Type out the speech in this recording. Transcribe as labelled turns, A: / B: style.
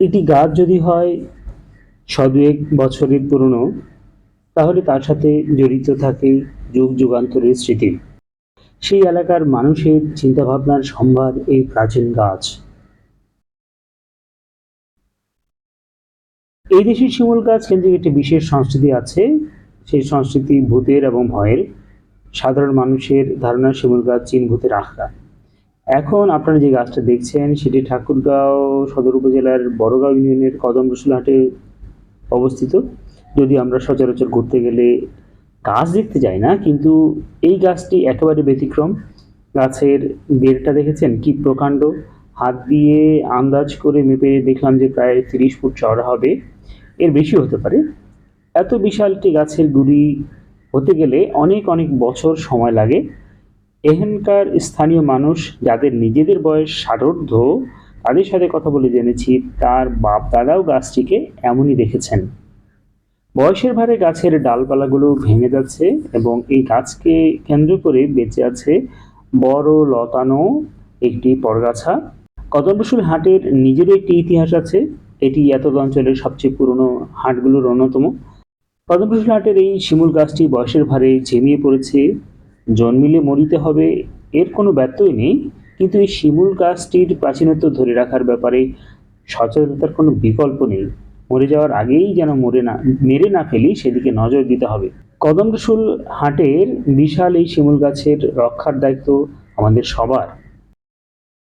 A: এটি গাছ যদি হয় শদুয়েক বছরের পুরনো, তাহলে তার সাথে জড়িত থাকে যুগ যুগান্তরের স্মৃতি। সেই এলাকার মানুষের চিন্তাভাবনার সম্ভার এই প্রাচীন গাছ। এই দেশের শিমুল গাছ কেন্দ্রিক একটি বিশেষ সংস্কৃতি আছে। সেই সংস্কৃতি ভূতের এবং ভয়ের। সাধারণ মানুষের ধারণা শিমুল গাছ চীন ভূতের আখড়া। এখন আপনারা যে গাছটা দেখছেন, সেটি ঠাকুরগাঁও সদর উপজেলার বড়গাঁও ইউনিয়নের কদম রসুলহাটে অবস্থিত। যদি আমরা সচরাচর ঘুরতে গেলে গাছ দেখতে যাই না, কিন্তু এই গাছটি একেবারে ব্যতিক্রম। গাছের বেরটা দেখেছেন? কি প্রকাণ্ড। হাত দিয়ে আন্দাজ করে মেপে দেখলাম যে প্রায় তিরিশ ফুট চওড়া হবে। এর বেশি হতে পারে। এত বিশালটি গাছের গুড়ি হতে গেলে অনেক অনেক বছর সময় লাগে। এখানকার স্থানীয় মানুষ যাদের নিজেদের বয়স ষাটোর্ধ তাদের সাথে কথা বলে জেনেছি, তার বাপ দাদাও গাছটিকে এমনই দেখেছেন। বয়সের ভারে গাছের ডালপালাগুলো ভেঙে যাচ্ছে এবং এই গাছকে কেন্দ্র করে বেঁচে আছে বড় লতানো একটি পরগাছা। কদমরসুল হাটের নিজেরও একটি ইতিহাস আছে। এটি এতদ অঞ্চলের সবচেয়ে পুরনো হাটগুলোর অন্যতম। কদমরসুল হাটের এই শিমুল গাছটি বয়সের ভারে ঝিমিয়ে পড়েছে। জন্মিলে মরিতে হবে, এর কোনো ব্যত্যয় নেই। কিন্তু এই শিমুল গাছটির প্রাচীনত্ব ধরে রাখার ব্যাপারে সচেতনতার কোনো বিকল্প নেই। মরে যাওয়ার আগেই যেন মরে না, মেরে না ফেলি, সেদিকে নজর দিতে হবে। কদম রসুল হাটের বিশাল এই শিমুল গাছের রক্ষার দায়িত্ব আমাদের সবার।